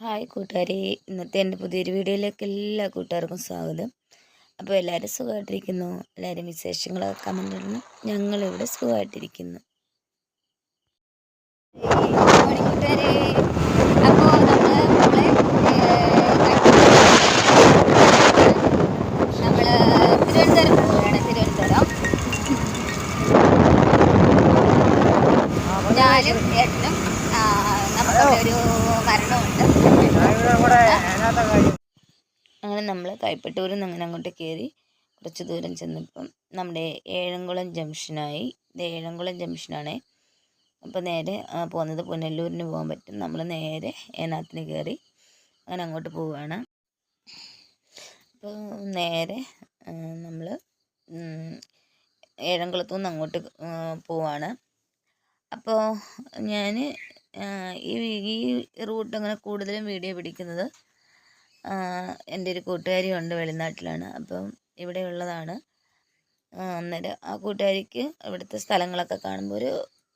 Hi കൂട്ടുകാരെ. ഇന്നത്തെ എന്റെ പുതിയൊരു വീഡിയോയിലേക്ക് എല്ലാ കൂട്ടുകാർക്കും സ്വാഗതം. അപ്പോൾ എല്ലാവരും സുഖമായിട്ടിരിക്കുന്നു? എല്ലാവരും വിശേഷങ്ങളൊക്കെ കമന്റ് ഇടണം. ഞങ്ങളിവിടെ സുഖമായിട്ടിരിക്കുന്നു ും. അപ്പോൾ നമ്മൾ നമ്മളെ നമ്മൾ തിരുവനന്തപുരം പോവുകയാണ് തിരുവനന്തപുരം ഞാനും ഏട്ടനും ആ, നമുക്കവിടെ കാര്യം. അങ്ങനെ നമ്മൾ കൈപ്പറ്റൂരിൽ നിന്ന് അങ്ങനെ അങ്ങോട്ട് കയറി കുറച്ച് ദൂരം ചെന്നപ്പം നമ്മുടെ ഏഴംകുളം ജംഗ്ഷനായി ഇത് ഏഴംകുളം ജംഗ്ഷനാണ്. അപ്പോൾ നേരെ പോകുന്നത് പുനല്ലൂരിന് പോകാൻ പറ്റും. നമ്മൾ നേരെ ഏനാത്തിന് കയറി അങ്ങനെ അങ്ങോട്ട് പോവുകയാണ്. അപ്പോൾ നേരെ നമ്മൾ ഏഴംകുളത്തു നിന്ന് അങ്ങോട്ട് പോവാണ്. അപ്പോൾ ഞാൻ ഈ ഈ റൂട്ട് അങ്ങനെ കൂടുതലും വീഡിയോ പിടിക്കുന്നത് എന്റെ ഒരു കൂട്ടുകാരി ഉണ്ട് വെളിനാട്ടിലാണ്. അപ്പം ഇവിടെ ഉള്ളതാണ്. അന്നേരം ആ കൂട്ടുകാരിക്ക് ഇവിടുത്തെ സ്ഥലങ്ങളൊക്കെ കാണുമ്പോൾ ഒരു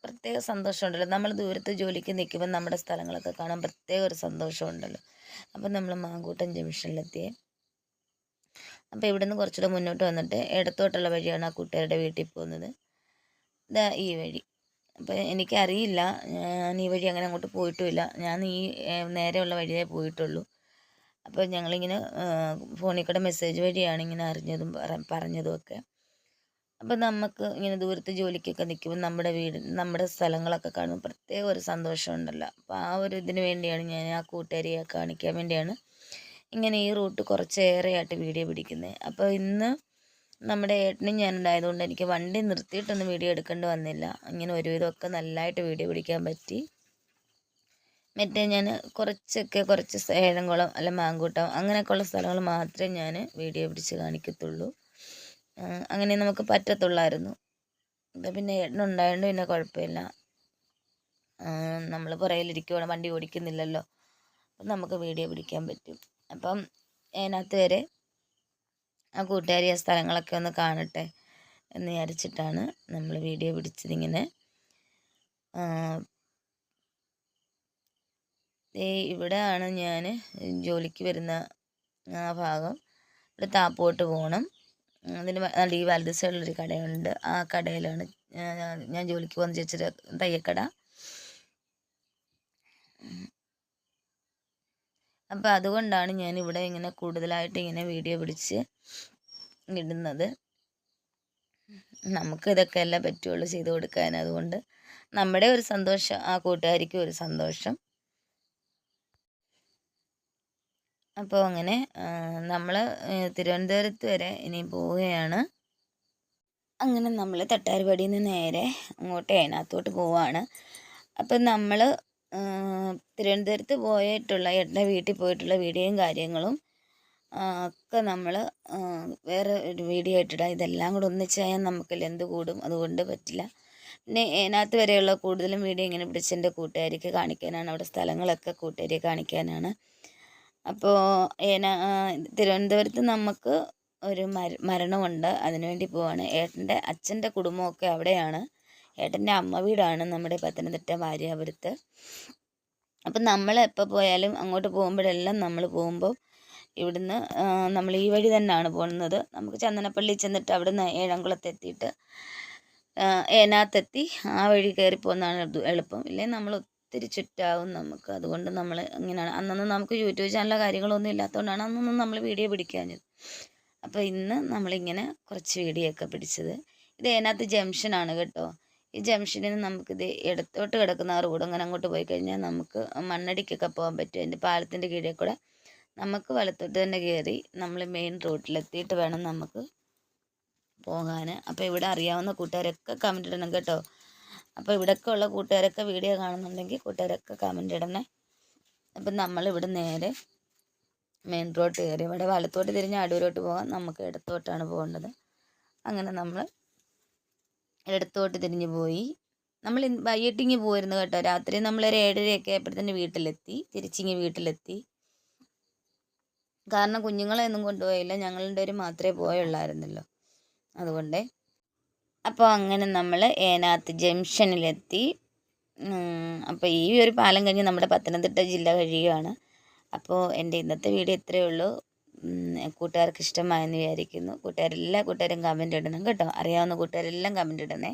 പ്രത്യേക സന്തോഷമുണ്ടല്ലോ നമ്മൾ ദൂരത്ത് ജോലിക്ക് നിൽക്കുമ്പോൾ നമ്മുടെ സ്ഥലങ്ങളൊക്കെ കാണാൻ പ്രത്യേക ഒരു സന്തോഷമുണ്ടല്ലോ അപ്പം നമ്മൾ മാങ്കൂട്ടം ജംഗ്ഷനിലെത്തിയേ അപ്പോൾ ഇവിടുന്ന് കുറച്ചുകൂടെ മുന്നോട്ട് വന്നിട്ട് ഇടത്തോട്ടുള്ള വഴിയാണ് ആ കൂട്ടുകാരുടെ വീട്ടിൽ പോകുന്നത്. ഇതാ ഈ വഴി. അപ്പോൾ എനിക്കറിയില്ല. ഞാൻ ഈ വഴി അങ്ങനെ അങ്ങോട്ട് പോയിട്ടുമില്ല. ഞാൻ ഈ നേരെയുള്ള വഴിയേ പോയിട്ടുള്ളൂ. അപ്പോൾ ഞങ്ങളിങ്ങനെ ഫോണിൽ കൂടെ മെസ്സേജ് വഴിയാണ് ഇങ്ങനെ അറിഞ്ഞതും പറ- പറഞ്ഞതും ഒക്കെ അപ്പോൾ നമുക്ക് ഇങ്ങനെ ദൂരത്ത് ജോലിക്കൊക്കെ നിൽക്കുമ്പോൾ നമ്മുടെ വീട് നമ്മുടെ സ്ഥലങ്ങളൊക്കെ കാണുമ്പോൾ പ്രത്യേക ഒരു സന്തോഷമുണ്ടല്ലോ. അപ്പോൾ ആ ഒരു ഇതിന് വേണ്ടിയാണ് ഞാൻ ആ കൂട്ടുകാരിയെ കാണിക്കാൻ വേണ്ടിയാണ് ഇങ്ങനെ ഈ റൂട്ട് കുറച്ചേറെയായിട്ട് വീഡിയോ പിടിക്കുന്നത് അപ്പോൾ ഇന്ന് നമ്മുടെ ഏട്ടനും ഞാനുണ്ടായതുകൊണ്ട് എനിക്ക് വണ്ടി നിർത്തിയിട്ടൊന്നും വീഡിയോ എടുക്കേണ്ടി വന്നില്ല. ഇങ്ങനെ ഒരുവിധമൊക്കെ നല്ലതായിട്ട് വീഡിയോ പിടിക്കാൻ പറ്റി. മറ്റേ ഞാൻ കുറച്ചൊക്കെ കുറച്ച് ഏഴംകുളം അല്ല മാങ്കൂട്ടം അങ്ങനെയൊക്കെയുള്ള സ്ഥലങ്ങൾ മാത്രമേ ഞാൻ വീഡിയോ പിടിച്ച് കാണിക്കത്തുള്ളൂ. അങ്ങനെ നമുക്ക് പറ്റത്തുള്ളായിരുന്നു. പിന്നെ ഏട്ടനുണ്ടായതുകൊണ്ട് പിന്നെ കുഴപ്പമില്ല. നമ്മൾ പുറകിലിരിക്കുവാണ് വണ്ടി ഓടിക്കുന്നില്ലല്ലോ. അപ്പം നമുക്ക് വീഡിയോ പിടിക്കാൻ പറ്റും. അപ്പം അതിനകത്ത് വരെ ആ കൂട്ടുകാരി ആ സ്ഥലങ്ങളൊക്കെ ഒന്ന് കാണട്ടെ എന്ന് വിചാരിച്ചിട്ടാണ് നമ്മൾ വീഡിയോ പിടിച്ചതിങ്ങനെ. ആ, ദേ ഇവിടെയാണ് ഞാൻ ജോലിക്ക് വരുന്ന ആ ഭാഗം. ഇവിടെ താപ്പോട്ട് പോകണം അതിന് നല്ല ഈ വലത് സൈഡിലൊരു കടയുണ്ട്. ആ കടയിലാണ് ഞാൻ- ജോലിക്ക് പോകുന്ന ചേച്ചിയുടെ തയ്യക്കട. അപ്പം അതുകൊണ്ടാണ് ഞാൻ ഇവിടെ ഇങ്ങനെ കൂടുതലായിട്ട് ഇങ്ങനെ വീഡിയോ പിടിച്ച് ഇടുന്നത്. നമുക്ക് ഇതൊക്കെ എല്ലാം പറ്റുള്ളൂ ചെയ്ത് കൊടുക്കാൻ. അതുകൊണ്ട് നമ്മുടെ ഒരു സന്തോഷം ആ കൂട്ടുകാരിക്കും ഒരു സന്തോഷം. അപ്പോൾ അങ്ങനെ നമ്മൾ തിരുവനന്തപുരത്ത് വരെ ഇനി പോവുകയാണ്. അങ്ങനെ നമ്മൾ തട്ടാരുപടിയിൽ നിന്ന് നേരെ അങ്ങോട്ട് ഏനാത്തോട്ട് പോവാണ്. അപ്പം നമ്മൾ തിരുവനന്തപുരത്ത് പോയിട്ടുള്ള ഏട്ടന്റെ വീട്ടിൽ പോയിട്ടുള്ള വീഡിയോയും കാര്യങ്ങളും ഒക്കെ നമ്മൾ വേറെ ഒരു വീഡിയോ ഇട്ടിടാം ഇതെല്ലാം കൂടെ ഒന്നിച്ചായാൽ നമുക്ക് ലെന്ത് കൂടും? അതുകൊണ്ട് പറ്റില്ല. പിന്നെ അതിനകത്ത് വരെയുള്ള കൂടുതലും വീഡിയോ ഇങ്ങനെ പിടിച്ചെന്റെ കൂട്ടുകാരിക്ക് കാണിക്കാനാണ്. അവിടെ സ്ഥലങ്ങളൊക്കെ കൂട്ടുകാരിയെ കാണിക്കാനാണ്. അപ്പോൾ ഏന തിരുവനന്തപുരത്ത് നമുക്ക് ഒരു മര മരണമുണ്ട്. അതിനുവേണ്ടി പോവാണ്. ഏട്ടന്റെ അച്ഛന്റെ കുടുംബമൊക്കെ അവിടെയാണ്. ഏട്ടന്റെ അമ്മ വീടാണ് നമ്മുടെ പത്തനംതിട്ട ഭാര്യാപുരത്ത് അപ്പം നമ്മൾ എപ്പോൾ പോയാലും അങ്ങോട്ട് പോകുമ്പോഴെല്ലാം നമ്മൾ പോകുമ്പോൾ ഇവിടുന്ന് നമ്മൾ ഈ വഴി തന്നെയാണ് പോകുന്നത്. നമുക്ക് ചന്ദനപ്പള്ളി ചെന്നിട്ട് അവിടുന്ന് ഏഴംകുളത്ത് എത്തിയിട്ട് ഏനാത്തെത്തി ആ വഴി കയറി പോകുന്നതാണ് എളുപ്പം. ഇല്ലെങ്കിൽ നമ്മൾ ചുറ്റാവും നമുക്ക്. അതുകൊണ്ട് നമ്മൾ ഇങ്ങനെയാണ് അന്നൊന്നും നമുക്ക് യൂട്യൂബ് ചാനലോ കാര്യങ്ങളൊന്നും ഇല്ലാത്തതുകൊണ്ടാണ് അന്നൊന്നും നമ്മൾ വീഡിയോ പിടിക്കാഞ്ഞത്. അപ്പോൾ ഇന്ന് നമ്മളിങ്ങനെ കുറച്ച് വീഡിയോ ഒക്കെ പിടിച്ചത്. ഇത് അതിനകത്ത് ജംഗ്ഷനാണ് കേട്ടോ. ഈ ജംഗ്ഷനിൽ നിന്ന് നമുക്കിത് ഇടത്തോട്ട് കിടക്കുന്ന ആ റോഡ് അങ്ങനെ അങ്ങോട്ട് പോയി കഴിഞ്ഞാൽ നമുക്ക് മണ്ണടിക്കൊക്കെ പോകാൻ പറ്റും. അതിന്റെ പാലത്തിന്റെ കീഴിൽ കൂടെ നമുക്ക് വലത്തോട്ട് തന്നെ കയറി നമ്മൾ മെയിൻ റോഡിലെത്തിയിട്ട് വേണം നമുക്ക് പോകാൻ അപ്പോൾ ഇവിടെ അറിയാവുന്ന കൂട്ടുകാരൊക്കെ കമന്റ് ഇടണം കേട്ടോ. അപ്പോൾ ഇവിടെയൊക്കെ ഉള്ള കൂട്ടുകാരൊക്കെ വീഡിയോ കാണുന്നുണ്ടെങ്കിൽ കൂട്ടുകാരൊക്കെ കമന്റ് ഇടണേ. അപ്പം നമ്മളിവിടെ നേരെ മെയിൻ റോഡ് കയറി. ഇവിടെ വലത്തോട്ട് തിരിഞ്ഞ് അടൂരോട്ട് പോകാൻ നമുക്ക് ഇടത്തോട്ടാണ് പോകേണ്ടത്. അങ്ങനെ നമ്മൾ ഇടത്തോട്ട് തിരിഞ്ഞ് പോയി. നമ്മൾ വൈകിട്ടിങ്ങി പോയിരുന്നു കേട്ടോ. രാത്രി നമ്മൾ നമ്മളൊരു ഏഴരയൊക്കെ ആയപ്പോഴത്തേന് വീട്ടിലെത്തി. തിരിച്ചിങ്ങ് വീട്ടിലെത്തി. കാരണം കുഞ്ഞുങ്ങളെ ഒന്നും കൊണ്ടുപോയില്ല. ഞങ്ങളുടെ ഒരു മാത്രമേ പോയുള്ളായിരുന്നല്ലോ. അതുകൊണ്ട് അപ്പോൾ അങ്ങനെ നമ്മൾ ഏനാത്ത് ജംഗ്ഷനിലെത്തി. അപ്പോൾ ഈ ഒരു പാലം കഴിഞ്ഞ് നമ്മുടെ പത്തനംതിട്ട ജില്ല കഴിയുകയാണ് അപ്പോൾ എന്റെ ഇന്നത്തെ വീഡിയോ ഇത്രയേ ഉള്ളൂ. കൂട്ടുകാർക്ക് ഇഷ്ടമായെന്ന് വിചാരിക്കുന്നു. കൂട്ടുകാരെല്ലാ കൂട്ടുകാരും കമന്റ് ഇടണം കേട്ടോ. അറിയാവുന്ന കൂട്ടുകാരെല്ലാം കമന്റ് ഇടണേ.